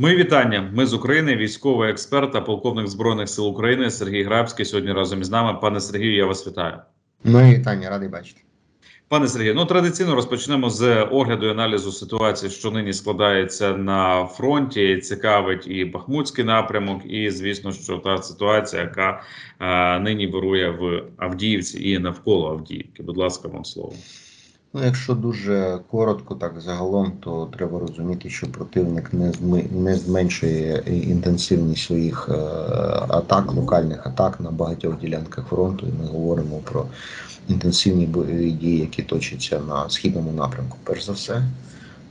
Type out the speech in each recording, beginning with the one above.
Мої вітання. Ми з України, військовий експерт та полковник збройних сил України Сергій Грабський. Сьогодні разом із нами. Пане Сергію, я вас вітаю. Ну і вітання, радий бачити. Пане Сергію, ну традиційно розпочнемо з огляду і аналізу ситуації, що нині складається на фронті. Цікавить і Бахмутський напрямок, і звісно, що та ситуація, яка е, нині вирує в Авдіївці і навколо Авдіївки. Будь ласка, вам слово. Ну, якщо дуже коротко, так загалом, то треба розуміти, що противник не зми, не зменшує інтенсивність своїх е, атак, локальних атак на багатьох ділянках фронту. І ми говоримо про інтенсивні бойові дії, які точаться на східному напрямку. Перш за все,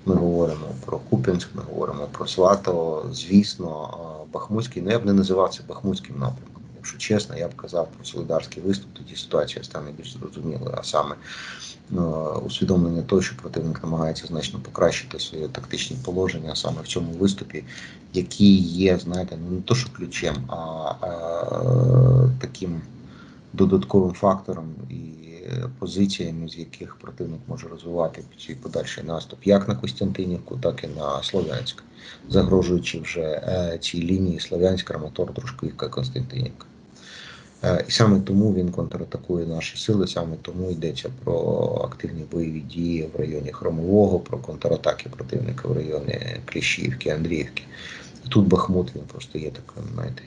ми говоримо про Куп'янськ, ми говоримо про Сватово. Звісно, е, Бахмутський, ну я б не називав це Бахмутським напрямком. Якщо чесно, я б казав про солідарський виступ, тоді ситуація стане більш зрозумілою, а саме е, усвідомлення того, що противник намагається значно покращити своє тактичне положення саме в цьому виступі, який є, знаєте, ну не то, що ключем, а, а таким додатковим фактором і позиціями, з яких противник може розвивати свій подальший наступ, як на Костянтинівку, так і на Слов'янськ, загрожуючи вже е, цій лінії Слов'янськ, Краматор, Дружківка, Константинівка. Е, І саме тому він контратакує наші сили, саме тому йдеться про активні бойові дії в районі Хромового, про контратаки противника в районі Кліщівки, Андріївки. Тут Бахмут він просто є таким, знаєте,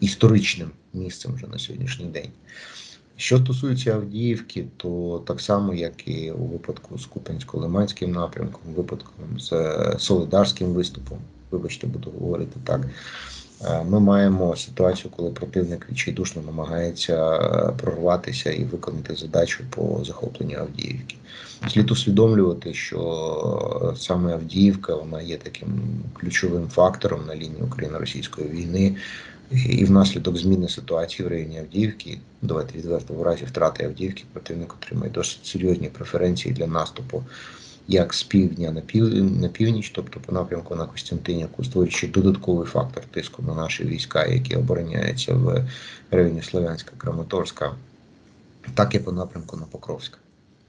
історичним місцем вже на сьогоднішній день. Що стосується Авдіївки, то так само, як і у випадку з Куп'янсько-Лиманським напрямком, випадком з Солидарським виступом, вибачте, буду говорити так. Е, Ми маємо ситуацію, коли противник відчайдушно намагається е, прорватися і виконати задачу по захопленню Авдіївки. Слід усвідомлювати, що саме Авдіївка вона є таким ключовим фактором на лінії Україно-російської війни. І внаслідок зміни ситуації в районі Авдіївки, давайте відверто в разі втрати Авдіївки, противник отримає досить серйозні преференції для наступу як з півдня на пів на північ, тобто по напрямку на Костянтинівку, створюючи додатковий фактор тиску на наші війська, які обороняються в районі Слов'янська, Краматорська, так і по напрямку на Покровськ.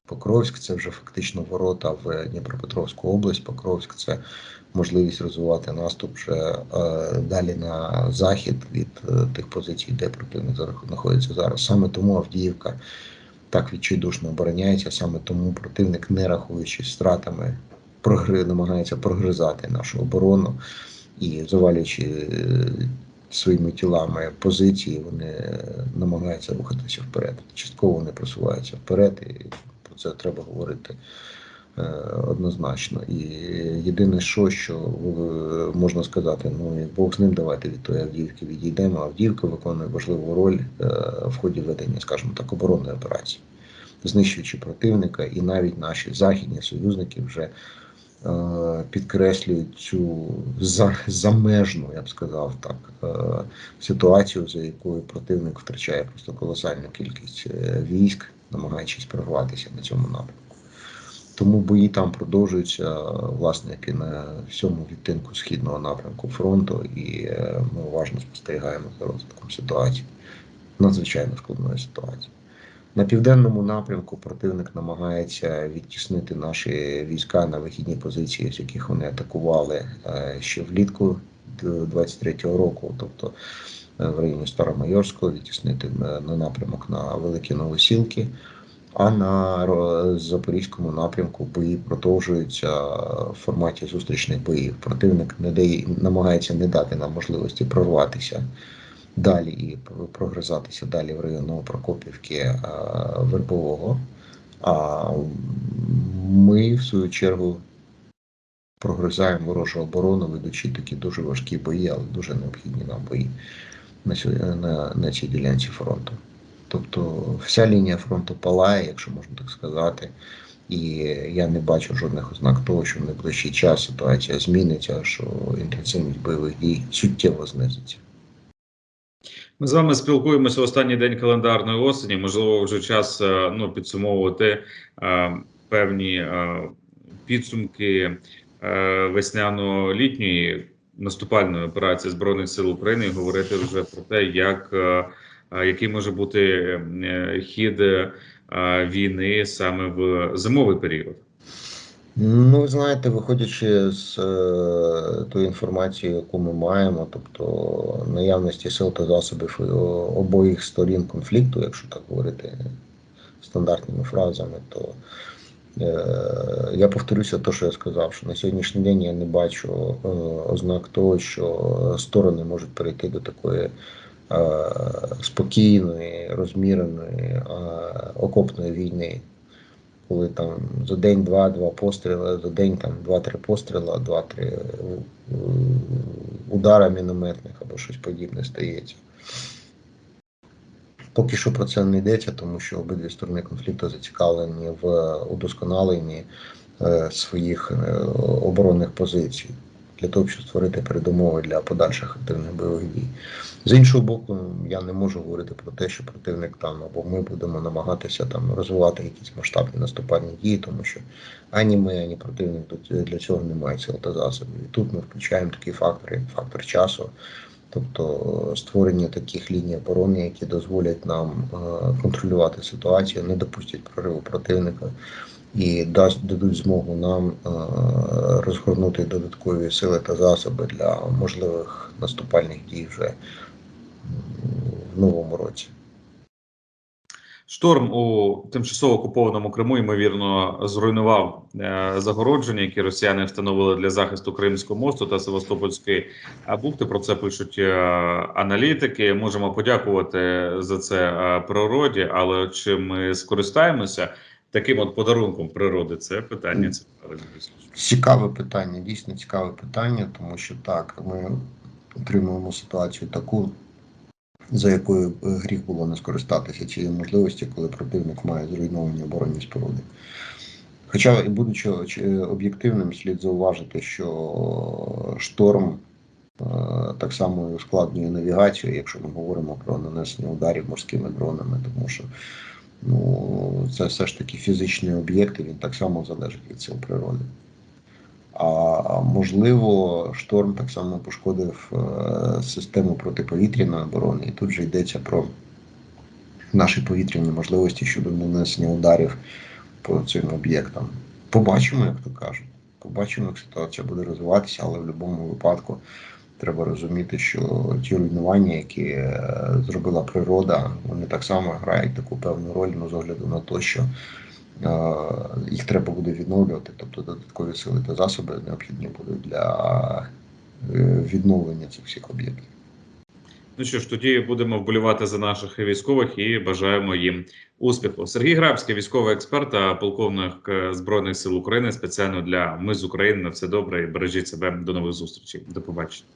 Покровськ це вже фактично ворота в Дніпропетровську область. Покровськ це можливість розвивати наступ вже е, далі на захід від е, тих позицій, де противник знаходиться зараз. Саме тому Авдіївка так відчайдушно обороняється, саме тому противник, не рахуючись втратами, прогри, намагається прогризати нашу оборону і завалюючи е, своїми тілами позиції, вони намагаються рухатися вперед. Частково вони просуваються вперед, і про це треба говорити е, однозначно. І єдине, що, що е, можна сказати, ну і Бог з ним, давайте від тої Авдіївки відійдемо. Авдіївка виконує важливу роль е, в ході ведення, скажімо так, оборонної операції, знищуючи противника, і навіть наші західні союзники вже. е, Підкреслюють цю замежну, я б сказав так, е, ситуацію, за якою противник втрачає просто колосальну кількість е, військ, намагаючись прорватися на цьому напрямку. Тому бої там продовжуються, власне, як і на всьому відтинку східного напрямку фронту, і е, ми уважно спостерігаємо за розвитком ситуації, надзвичайно складної ситуації. На південному напрямку противник намагається відтіснити наші війська на вихідні позиції, з яких вони атакували е, ще влітку 23-го року, тобто е, в районі Старомайорського, відтіснити на напрямок на Великі Новосілки. А на Запорізькому напрямку бої продовжуються в форматі зустрічних боїв. Противник не дає, намагається не дати нам можливості прорватися далі і прогризатися далі в район Новопрокопівки е, Вербового. А ми, в свою чергу, прогризаємо ворожу оборону, ведучи такі дуже важкі бої, але дуже необхідні нам бої на цій ділянці фронту. Тобто вся лінія фронту палає, якщо можна так сказати. І я не бачу жодних ознак того, що в найближчий час ситуація зміниться, що інтенсивність бойових дій суттєво знизиться. Ми з вами спілкуємося останній день календарної осені. Можливо, вже час е, ну, підсумовувати е, певні е, підсумки е, весняно-літньої наступальної операції збройних сил України і говорити вже про те, як е, який може бути е, хід е, війни саме в зимовий період. Ну, знаєте, виходячи з е, тої інформації, яку ми маємо, тобто наявності сил та засобів обох сторін конфлікту, якщо так говорити стандартними фразами, то е, я повторюся те, що я сказав, що на сьогоднішній день я не бачу е, ознак того, що сторони можуть перейти до такої спокійної, розміреної, е, окопної війни коли там за день два-два постріли, за день там два-три постріла, два-три е, е, удара мінометних або щось подібне стається. Поки що про це не йдеться, тому що обидві сторони конфлікту зацікавлені в удосконаленні е, своїх е, оборонних позицій для того, щоб створити передумови для подальших активних бойових дій. З іншого боку, я не можу говорити про те, що противник там або ми будемо намагатися там розвивати якісь масштабні наступальні дії, тому що ані ми, ані противник тут для цього не мають сил та засобів. І тут ми включаємо такі фактори, як фактор часу, тобто створення таких ліній оборони, які дозволять нам е, контролювати ситуацію, не допустять прориву противника і дадуть змогу нам е, розгорнути додаткові сили та засоби для можливих наступальних дій вже в новому році. Шторм у тимчасово окупованому Криму ймовірно зруйнував е, загородження, які росіяни встановили для захисту Кримського мосту та Севастопольської бухти. Про це пишуть е, аналітики. Можемо подякувати за це природі, але чи ми скористаємося таким от подарунком природи? Це питання цікаве. Цікаве питання, дійсно цікаве питання, тому що так, ми отримуємо ситуацію таку, за якою е, гріх було не скористатися цією можливості, коли противник має зруйновані оборонні споруди. Хоча, і будучи об'єктивним, слід зауважити, що шторм е, так само ускладнює навігацію, якщо ми говоримо про нанесення ударів морськими дронами, тому що ну, це все ж таки фізичний об'єкт, і він так само залежить від сил природи. А можливо, шторм так само пошкодив е, систему протиповітряної оборони, і тут же йдеться про наші повітряні можливості щодо нанесення ударів по цим об'єктам. Побачимо, як то кажуть. Побачимо, як ситуація буде розвиватися, але в будь-якому випадку треба розуміти, що ті руйнування, які е, зробила природа, вони так само грають таку певну роль ну, з огляду на те, що е, їх треба буде відновлювати, тобто додаткові сили та засоби необхідні будуть для е, відновлення цих всіх об'єктів. Ну що ж, тоді будемо вболівати за наших військових і бажаємо їм успіху. Сергій Грабський, військовий експерт та полковник збройних сил України, спеціально для ми з України. На все добре і бережіть себе. До нових зустрічей. До побачення.